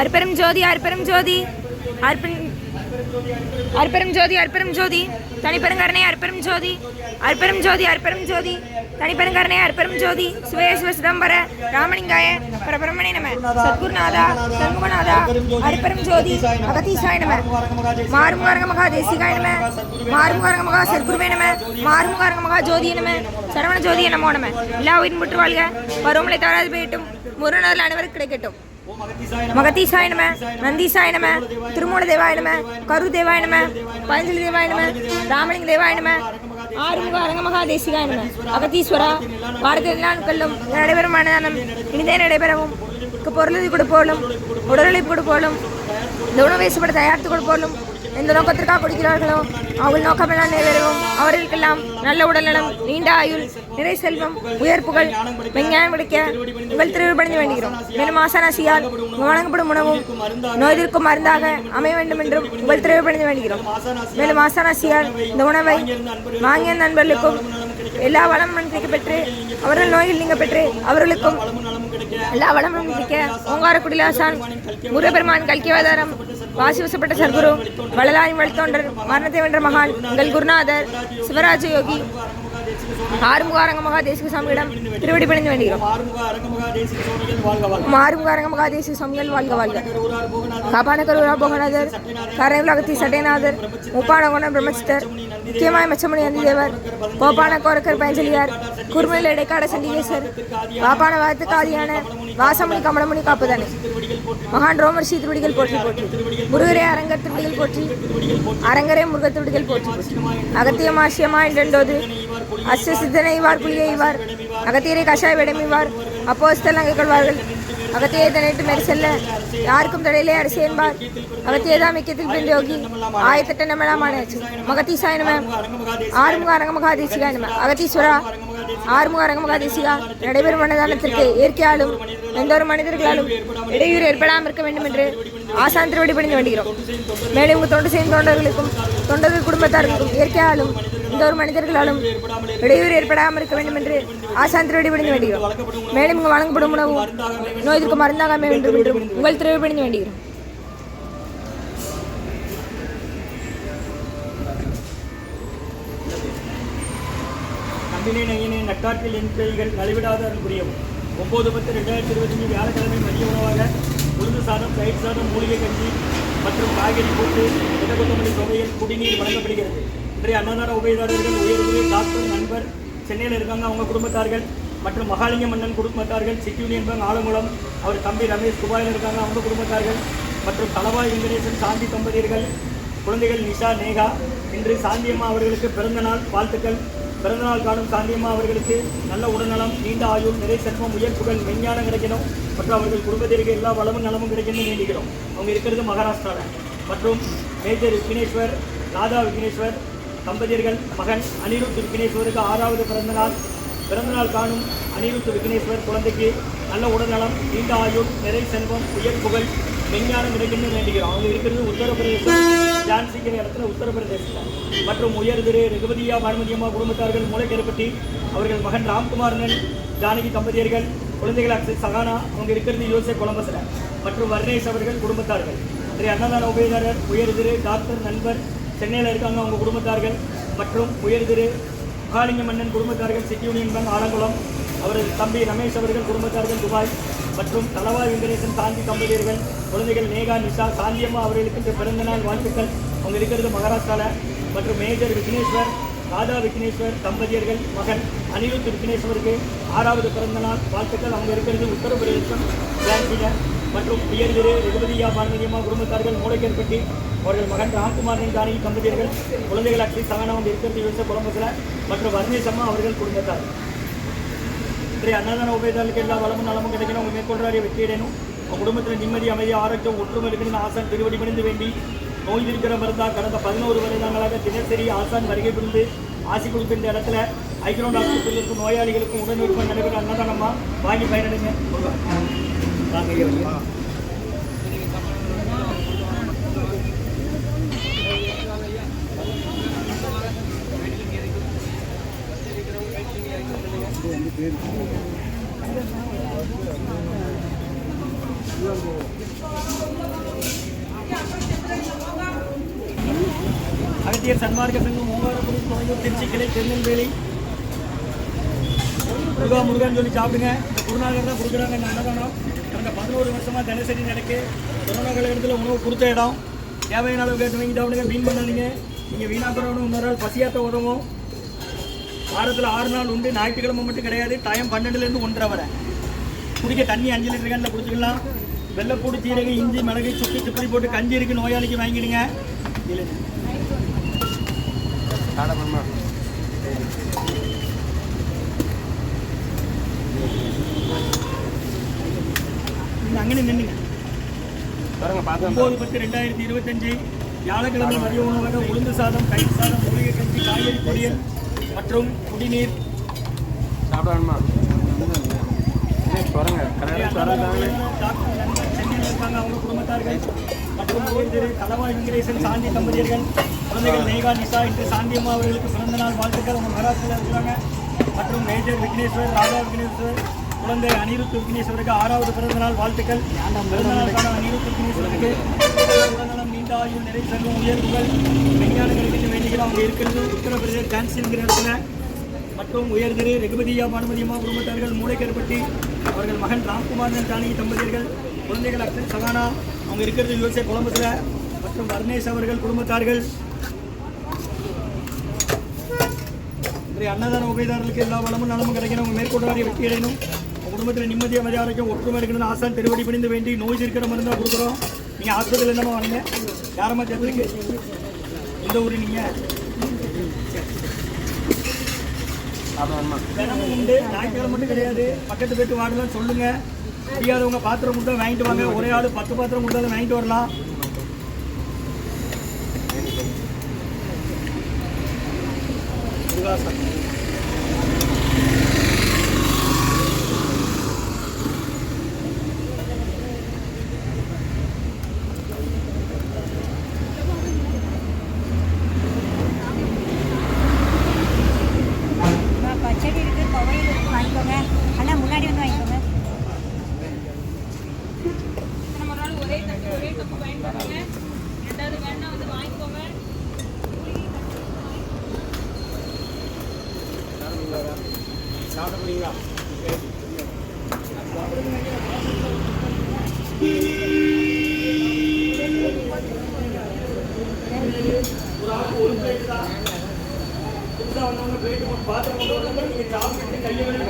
அற்பெரும் ஜோதி அற்பெரும் ஜோதி. அற்பெரும் அற்பெரும் ஜோதி அற்பெரும் ஜோதி. தனிப்பெருங்கருணை அற்பெரும் ஜோதி. அற்பெரும் ஜோதி அற்பெரும் ஜோதி. தனிப்பெருங்கருணை அற்பெரும் ஜோதி. சிவய சிவ சிதம்பர ராமலிங்காய பரபிரமணே நம. சத்குருநாதா சண்முகநாதா அற்பெரும் ஜோதி அகதீசாய நம. மாறுமுகாரங்க மகா தேசிகாய நம. மாறுமுகாரங்க மகா சத்குருவே நம. மாறுமுகாரங்க மகா ஜோதிய நம. சரவண ஜோதிய நமோ நம. எல்லா உயிரும் முற்று வாழ்க. பருவமலை தவறாது போயிட்டும் முருகனர்கள் அனைவருக்கு கிடைக்கட்டும். மகதீசாய நம நந்தீசாய நம திருமூல தேவாய நம கரு தேவாய நம பஞ்சலி தேவாய நம ராமலிங்க தேவாய நம ஆறுமுக அரங்கமகா தேசிகாய நம அகதீஸ்வரா வாரத்தில் நாட்களும் நடைபெறும் மனதானம். இனிதே நடைபெறவும். பொருளுதி கொடுப்போலும் உடலுழைப்பு கொடுப்போலும் இந்த உணவு வேசுபட தயாரித்து கொடுப்போலும் எந்த நோக்கத்திற்காக கொடுக்கிறார்களோ அவள் நோக்கமெல்லாம் நிறைவேறவும் அவர்களுக்கெல்லாம் நல்ல உடல்நலம் நீண்ட ஆயுள் நிறை செல்வம் உயர் புகழ் விஞ்ஞானம் கிடைக்க உங்கள் திருவிழப்படைந்து வேண்டுகிறோம். மேலும் ஆசானாசியால் வழங்கப்படும் உணவும் நோய்திற்கும் மருந்தாக அமைய வேண்டும் என்றும் உங்கள் திருவிழப்படைந்து வேண்டுகிறோம். மேலும் ஆசானாசியால் இந்த உணவை வாங்கிய நண்பர்களுக்கும் எல்லா வளமும் கிடைக்க பெற்று அவர்கள் நோயில் நீங்க பெற்று அவர்களுக்கும் எல்லா வளமும் கிடைக்க ஓங்காரக்குடிலாசான் முருகபெருமான் கல்கிவாதாரம் வாசிவசப்பட்ட சர்க்குரு வளலாய் வழித்தோன்றர் மரணத்தை வென்ற மகான் எங்கள் குருநாதர் சிவராஜ யோகி ஆறுமுகாரங்க மகா தேசிக சுவாமியிடம் திருவடி பணிந்து வேண்டுகிறோம் ஆறுமுக மகா தேசிக சுவாமிகள் வாழ்க வாழ்க. காபான கருவரா போகநாதர் கரையுலகத்தி சட்டைநாதர் பிரம்மசித்தர் பிரம்மச்சித்தர் மச்சமணி மெச்சமணி அந்திதேவர் கோபான கோரக்கர் பயஞ்சலியார் குறுமையில் இடைக்காட சண்டிகேசர் பாப்பான வாத்து காதியான வாசமணி கமலமணி காப்புதானே. மகான் ரோமர் ஸ்ரீ திருவடிகள் போற்றி போற்றி முருகரே அரங்கர் திருவடிகள் போற்றி அரங்கரே முருகர் திருவடிகள் போற்றி அகத்தியமாசியமா அகத்தியம் ஆசியமா அஸ்ய சித்தனை இவார் புலியை இவார் அகத்தியரை கஷாய விடமிவார் அப்போஸ்தல் அங்கே கொள்வார்கள். அகத்தியை தனிட்டு மெரிசல்ல யாருக்கும் தடையிலே அரசு என்பார். அகத்தியதான் மிக்கத்தில் பெண் யோகி. ஆயத்தட்ட நம்மளாம் ஆனாச்சு மகதீசாய நம. ஆறுமுக அரங்கமகாதேசிகா நம. அகதீஸ்வரா ஆறுமுக அரங்கமகாதேசிகா. நடைபெறும் மனதானத்திற்கு இயற்கையாலும் எந்த ஒரு மனிதர்களாலும் இடையூறு ஏற்படாமல் இருக்க வேண்டும் என்று ஆசாந்திரவடி பணிந்து வேண்டுகிறோம். மேலும் உங்கள் தொண்டு செய்யும் தொண்டர்களுக்கும் தொண்டர்கள் குடும்பத்தார்களுக்கும் இயற்கையாலும் எந்த மனிதர்களாலும் இடையூறு ஏற்படாமல் இருக்க வேண்டும் என்று ஆசான் திருவடி பணிந்து வேண்டுகிறோம். மேலும் இங்கு வழங்கப்படும் உணவும் இதற்கு மருந்தாக அமைய வேண்டும் என்றும் உங்கள் திருவடி பணிந்து வேண்டுகிறோம். நம்பினை நையினை நட்டாற்றில் என் பிள்ளைகள் நலிவிடாத அருள் புரியவும். ஒம்பது பத்து ரெண்டாயிரத்தி இருபத்தஞ்சு வியாழக்கிழமை மதிய உணவாக உளுந்து சாதம் தயிர் சாதம் மூலிகை கஞ்சி மற்றும் காய்கறி போட்டு கொத்தமல்லி தொகையில் குடிநீர் வழங்கப்படுகிறது. இன்றைய அன்னதான உபயதாரர்கள் உயர்வு டாக்டர் நண்பர் சென்னையில் இருக்காங்க அவங்க குடும்பத்தார்கள் மற்றும் மகாலிங்க மன்னன் குடும்பத்தார்கள் சிட்டி யூனியன் பேங்க் ஆலங்குளம் அவர் தம்பி ரமேஷ் துபாயில் இருக்காங்க அவங்க குடும்பத்தார்கள் மற்றும் தலவாய் வெங்கடேசன் சாந்தி தம்பதியர்கள் குழந்தைகள் நிஷா நேகா இன்று சாந்தியம்மா அவர்களுக்கு பிறந்தநாள் வாழ்த்துக்கள். பிறந்தநாள் காணும் சாந்தியம்மா அவர்களுக்கு நல்ல உடல்நலம் நீண்ட ஆயுள் நிறை செல்வம் உயர்ப்புகள் விஞ்ஞானம் கிடைக்கணும் மற்றும் அவர்கள் குடும்பத்திற்கு எல்லா வளமும் நலமும் கிடைக்கணும்னு வேண்டிக்கிறோம். அவங்க இருக்கிறது மகாராஷ்டிராவில் மற்றும் மேஜர் விக்னேஸ்வர் ராதா விக்னேஸ்வர் தம்பதியர்கள் மகன் அனிருத் விக்னேஸ்வருக்கு ஆறாவது பிறந்தநாள். பிறந்தநாள் காணும் அனிருத் விக்னேஸ்வர் குழந்தைக்கு நல்ல உடல்நலம் நீண்ட ஆயுள் நிறை செல்வம் உயர் புகழ் விஞ்ஞானம் கிடைக்கணும்னு வேண்டுகிறோம் அவங்க இருக்கிறது உத்தரப்பிரதேசம். ஜான்சிங்கிற இடத்துல உத்தரப்பிரதேசத்தில் மற்றும் உயர் திரு ரகுபதியா பானுமதியம்மா குடும்பத்தார்கள் மூளைக்கருப்பட்டி அவர்கள் மகன் ராம்குமாரனன் ஜானகி தம்பதியர்கள் குழந்தைகள் அக்ஷய் சகானா அவங்க இருக்கிறது யோசே கொலம்பஸில். மற்றும் வர்ணேஷ் அவர்கள் குடும்பத்தார்கள். இன்றைய அன்னதான உபயதாரர் உயர் திரு டாக்டர் நண்பர் சென்னையில் இருக்காங்க அவங்க குடும்பத்தார்கள் மற்றும் உயர் திரு மகாலிங்க மன்னன் குடும்பத்தார்கள் சிட்டி யூனியன் பேங்க் ஆலங்குளம் அவரது தம்பி ரமேஷ் அவர்கள் குடும்பத்தார்கள் துபாய் மற்றும் தலவாய் வெங்கடேசன் சாந்தி தம்பதியர்கள் குழந்தைகள் நேகா நிஷா சாந்தியம்மா அவர்களுக்கு இன்று பிறந்தநாள் வாழ்த்துக்கள். அவங்க இருக்கிறது மகாராஷ்டிராவில் மற்றும் மேஜர் விக்னேஸ்வர் ராதா விக்னேஸ்வர் தம்பதியர்கள் மகன் அனிருத் விக்னேஸ்வருக்கு ஆறாவது பிறந்தநாள் வாழ்த்துக்கள். அவங்க இருக்கிறது உத்தரப்பிரதேசம் ஜான்சியில் மற்றும் உயர் திரு ரகுபதியா குடும்பத்தார்கள் மூளைக்கேற்பட்டி அவர்கள் மகன் ராம்குமார் ஜானகி தம்பதியர்கள் குழந்தைகள் அக்ஷய் சகனம் அவங்க இருக்கிறது யோச மற்றும் வர்ணேசம்மா அவர்கள் குடும்பத்தார். இன்றைய அன்னதான உபயோகத்தாளுக்கு எல்லா வளமும் நலமும் கிடைக்கணும். உங்கள் மேற்கொள்றாரிய வெற்றியடையணும் உங்கள் குடும்பத்தில் நிம்மதி அமைதி ஆரோக்கியம் ஒற்றுமை இருக்கணும்னு ஆசான் திருவடி பணிந்து வேண்டி நோய் இருக்கிற மருந்தா கடந்த பதினோரு வருடங்களாக தினசரி ஆசான் வருகை புரிந்து ஆசி கொடுக்கின்ற இடத்துல ஐக்ரௌண்ட் ஆஸ்பத்திரியில் இருக்கும் நோயாளிகளுக்கும் உடனிருக்கும் நடைபெற அன்னதானமாக வாங்கி பயனடைங்க. அகத்தியர் சன்மார்க்க சங்கம் மூவாறு கோயம்பூர் திருச்சி கிளை திருநெல்வேலி முருகா முருகான்னு சொல்லி சாப்பிடுங்க. குருநாகர் தான் கொடுக்குறாங்க. இந்த அன்னதானம் கடந்த பதினோரு வருஷமாக தினசரி நடக்கு கொரோனா காலகட்டத்தில் உணவு கொடுத்த இடம். தேவையான அளவு கேட்டு வாங்கி சாப்பிடுங்க. வீண் பண்ணாதீங்க. நீங்கள் வீணாக்கிறவனும் இன்னொரு நாள் பசியாத்த உதவும். வாரத்தில் ஆறு நாள் உண்டு. ஞாயிற்றுக்கிழமை மட்டும் கிடையாது. டைம் பன்னெண்டுலேருந்து ஒன்றரை வரை. குடிக்க தண்ணி அஞ்சு லிட்டர் கேனில் குடிச்சிக்கலாம். வெள்ளைப்பூடு சீரகம் இஞ்சி மிளகு சுக்கு சுப்பரி போட்டு கஞ்சி இருக்கு. நோயாளிக்கு வாங்கிடுங்க. இல்லை அங்கே நின்னுங்க ஒம்பது பத்து ரெண்டாயிரத்தி இருபத்தஞ்சு வியாழக்கிழமை மதிய உணவாக உளுந்து சாதம் தயிர் சாதம் மூலிகை கஞ்சி காய்கறி பொரியல் மற்றும் குடிநீர். வெங்கடேசன் சாந்தி தம்பதியர்கள் குழந்தைகள் மேகா நிஷா இன்று சாந்தி அம்மா அவர்களுக்கு பிறந்த நாள் வாழ்த்துக்கள். அவங்க மகாராஷ்டிரில் இருக்கிறாங்க மற்றும் மேஜர் விக்னேஸ்வர் ராதா விக்னேஸ்வர் குழந்தை அனிருத் விக்னேஸ்வருக்கு ஆறாவது பிறந்த நாள் வாழ்த்துக்கள். பிறந்த அனிருத் விக்னேஸ்வருக்கு உடல்நலம் நீண்ட ஆயுள் நிறை செல்வம் உயர்வுகள். விஞ்ஞானிகளுக்கு கிடைக்கின்ற வேண்டிகள் அவங்க இருக்கிறது உத்தரப்பிரதேஷ் என்கிற இடத்துல. மற்றும் உயர்திரு ரகுபதியா பானுமதியம்மா குடும்பத்தார்கள் மூளைக்கருப்பட்டி அவர்கள் மகன் ராம்குமார் தானி தம்பதியர்கள் குழந்தைகள் அக்ஷன் சகானா அவங்க இருக்கிறது யுஎஸ்ஏ கொலம்பஸில் மற்றும் வர்ணேஷ் அவர்கள் குடும்பத்தார்கள். இன்றைய அன்னதான உபயதாரர்களுக்கு எல்லா வளமும் நலமும் கிடைக்கணும். மேற்கொண்டு மேற்கொண்டாரிய வெற்றி அடையணும் குடும்பத்தில் நிம்மதியாக மதிய ஆரோக்கியம் ஒற்றுமை இருக்கணும்னு ஆசான் திருவடி பணிந்து வேண்டி நோய் இருக்கிற மருந்தாக கொடுக்குறோம். நீங்கள் ஹாஸ்பிட்டல் என்னமா வரீங்க? யாரம்மா சேர்த்துருக்கு எந்த ஊர் நீங்கள் தினமும் உண்டு ஞாயிற்றுக்கிழமை மட்டும் கிடையாது. பக்கத்து போயிட்டு வாடலாம் சொல்லுங்க. முடியாதவங்க பாத்திரம் கொடுத்தா வாங்கிட்டு வாங்க. ஒரே ஆள் பத்து பாத்திரம் கொடுத்தாலும் வாங்கிட்டு வரலாம். முருகாசன். கையை